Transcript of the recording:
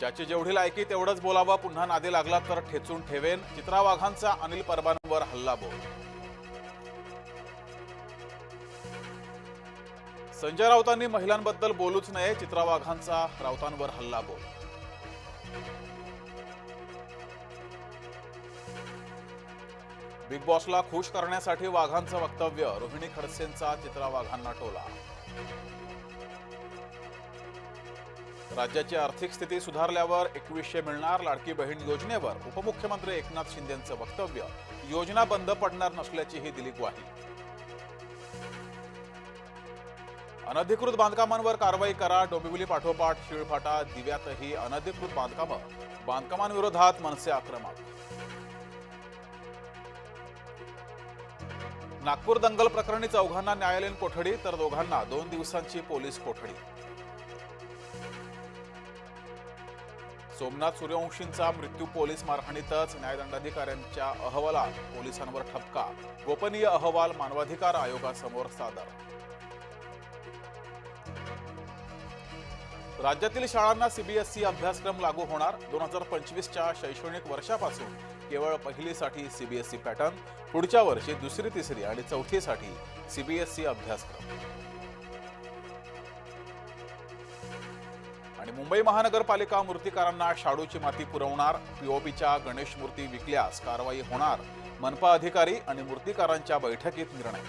ज्याची जेवढी लायकी तेवढंच बोलावं. पुन्हा नादी लागला तर ठेचून ठेवेन. चित्रा वाघांचा अनिल परबांवर हल्ला बोल. संजय राऊतांनी महिलांबद्दल बोलूच नये. चित्रा वाघांचा राऊतांवर हल्ला बोल. बिग बॉसला खुश करण्यासाठी वाघांचं वक्तव्य. रोहिणी खडसेंचा चित्रा वाघांना टोला. राज्याची आर्थिक स्थिती सुधारल्यावर एकवीसशे मिळणार लाडकी बहीण योजनेवर उपमुख्यमंत्री एकनाथ शिंदेंचं वक्तव्य. योजना बंद पडणार नसल्याचीही दिली ग्वाही. अनधिकृत बांधकामांवर कारवाई करा डोंबिवली पाठोपाठ शिळफाटा दिव्यातही अनधिकृत बांधकामं. बांधकामांविरोधात मनसे आक्रमक. नागपूर दंगल प्रकरणी चौघांना न्यायालयीन कोठडी तर दोघांना दोन दिवसांची पोलीस कोठडी. सोमनाथ सूर्यवंशींचा मृत्यू पोलीस मारहाणीतच न्यायदंडाधिकाऱ्यांच्या अहवालात पोलिसांवर ठपका. गोपनीय अहवाल मानवाधिकार आयोगासमोर सादर. राज्यातील शाळांना सीबीएसई अभ्यासक्रम लागू होणार. दोन हजार पंचवीसच्या शैक्षणिक वर्षापासून केवळ पहिलीसाठी सीबीएसई पॅटर्न पुढच्या वर्षी दुसरी तिसरी आणि चौथीसाठी सीबीएसई अभ्यासक्रम. आणि मुंबई महानगरपालिका मूर्तिकारांना शाडूची माती पुरवणार पीओपीच्या गणेश मूर्ती विकल्यास कारवाई होणार मनपा अधिकारी आणि मूर्तिकारांच्या बैठकीत निर्णय.